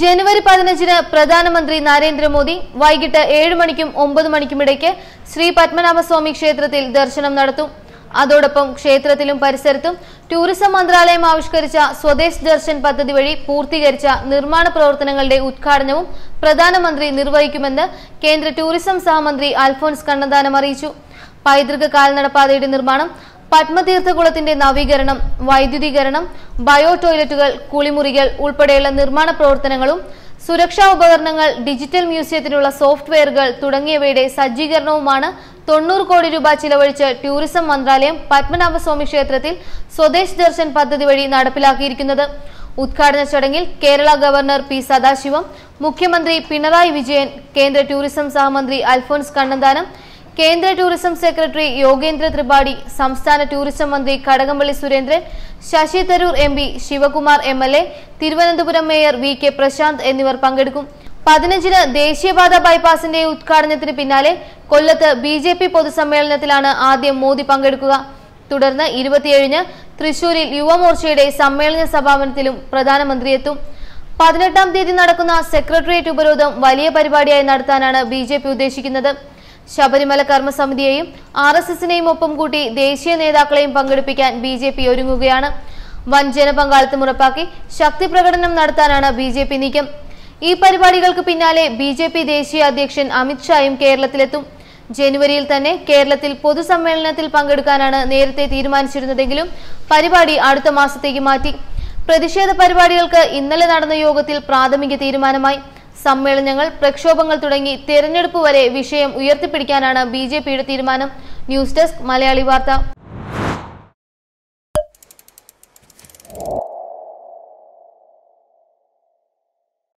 ജനുവരി പതിനഞ്ചിന് പ്രധാനമന്ത്രി നരേന്ദ്രമോദി വൈകിട്ട് ഏഴ് മണിക്കും ഒമ്പത് മണിക്കും ഇടയ്ക്ക് ശ്രീ പത്മനാഭസ്വാമി ക്ഷേത്രത്തിൽ ദർശനം നടത്തും. അതോടൊപ്പം ക്ഷേത്രത്തിലും പരിസരത്തും ടൂറിസം മന്ത്രാലയം ആവിഷ്കരിച്ച സ്വദേശ് ദർശൻ പദ്ധതി വഴി പൂർത്തീകരിച്ച നിർമ്മാണ പ്രവർത്തനങ്ങളുടെ ഉദ്ഘാടനവും പ്രധാനമന്ത്രി നിർവഹിക്കുമെന്ന് കേന്ദ്ര ടൂറിസം സഹമന്ത്രി അൽഫോൻസ് കണ്ണന്താനം അറിയിച്ചു. പൈതൃക കാൽനടപ്പാതയുടെ നിർമ്മാണം പത്മതീർത്ഥകുളത്തിന്റെ നവീകരണം വൈദ്യുതീകരണം ബയോ ടോയ്ലറ്റുകൾ കുളിമുറികൾ ഉൾപ്പെടെയുള്ള നിർമ്മാണ പ്രവർത്തനങ്ങളും സുരക്ഷാ ഉപകരണങ്ങൾ ഡിജിറ്റൽ മ്യൂസിയത്തിനുള്ള സോഫ്റ്റ്വെയറുകൾ തുടങ്ങിയവയുടെ സജ്ജീകരണവുമാണ് തൊണ്ണൂറ് കോടി രൂപ ചിലവഴിച്ച് ടൂറിസം മന്ത്രാലയം പത്മനാഭസ്വാമി ക്ഷേത്രത്തിൽ സ്വദേശ് ദർശൻ പദ്ധതി വഴി നടപ്പിലാക്കിയിരിക്കുന്നത്. ഉദ്ഘാടന ചടങ്ങിൽ കേരള ഗവർണർ പി സദാശിവം മുഖ്യമന്ത്രി പിണറായി വിജയൻ കേന്ദ്ര ടൂറിസം സഹമന്ത്രി അൽഫോൻസ് കണ്ണന്താനം കേന്ദ്ര ടൂറിസം സെക്രട്ടറി യോഗേന്ദ്ര ത്രിപാഠി സംസ്ഥാന ടൂറിസം മന്ത്രി Kadakampally Surendran Shashi Tharoor M P Sivakumar M L A Thiruvananthapuram mayor V K Prashanth എന്നിവർ പങ്കെടുക്കും. പതിനഞ്ചിന് ദേശീയപാത ബൈപ്പാസിന്റെ ഉദ്ഘാടനത്തിന് പിന്നാലെ കൊല്ലത്ത് ബി ജെ പി പൊതുസമ്മേളനത്തിലാണ് ആദ്യം മോദി പങ്കെടുക്കുക. തുടർന്ന് ഇരുപത്തിയേഴിന് തൃശൂരിൽ യുവമോർച്ചയുടെ സമ്മേളന സമാപനത്തിലും പ്രധാനമന്ത്രി എത്തും പതിനെട്ടാം തീയതി നടക്കുന്ന സെക്രട്ടേറിയറ്റ് ഉപരോധം വലിയ പരിപാടിയായി നടത്താനാണ് ബി ഉദ്ദേശിക്കുന്നത്. ശബരിമല കർമ്മസമിതിയെയും ആർ എസ് എസിനെയും ഒപ്പം കൂട്ടി ദേശീയ നേതാക്കളെയും പങ്കെടുപ്പിക്കാൻ ബി ജെ പി ഒരുങ്ങുകയാണ്. വൻ ജനപങ്കാളിത്തം ഉറപ്പാക്കി ശക്തി പ്രകടനം നടത്താനാണ് ബി ജെ പി നീക്കം. ഈ പരിപാടികൾക്ക് പിന്നാലെ ബി ജെ പി ദേശീയ അധ്യക്ഷൻ അമിത്ഷായും കേരളത്തിലെത്തും. ജനുവരിയിൽ തന്നെ കേരളത്തിൽ പൊതുസമ്മേളനത്തിൽ പങ്കെടുക്കാനാണ് നേരത്തെ തീരുമാനിച്ചിരുന്നതെങ്കിലും പരിപാടി അടുത്ത മാസത്തേക്ക് മാറ്റി. പ്രതിഷേധ പരിപാടികൾക്ക് ഇന്നലെ നടന്ന യോഗത്തിൽ പ്രാഥമിക തീരുമാനമായി. സമ്മേളനങ്ങൾ പ്രക്ഷോഭങ്ങൾ തുടങ്ങി തെരഞ്ഞെടുപ്പ് വരെ വിഷയം ഉയർത്തിപ്പിടിക്കാനാണ് ബി തീരുമാനം. ന്യൂസ് ഡെസ്ക് മലയാളി വാർത്ത.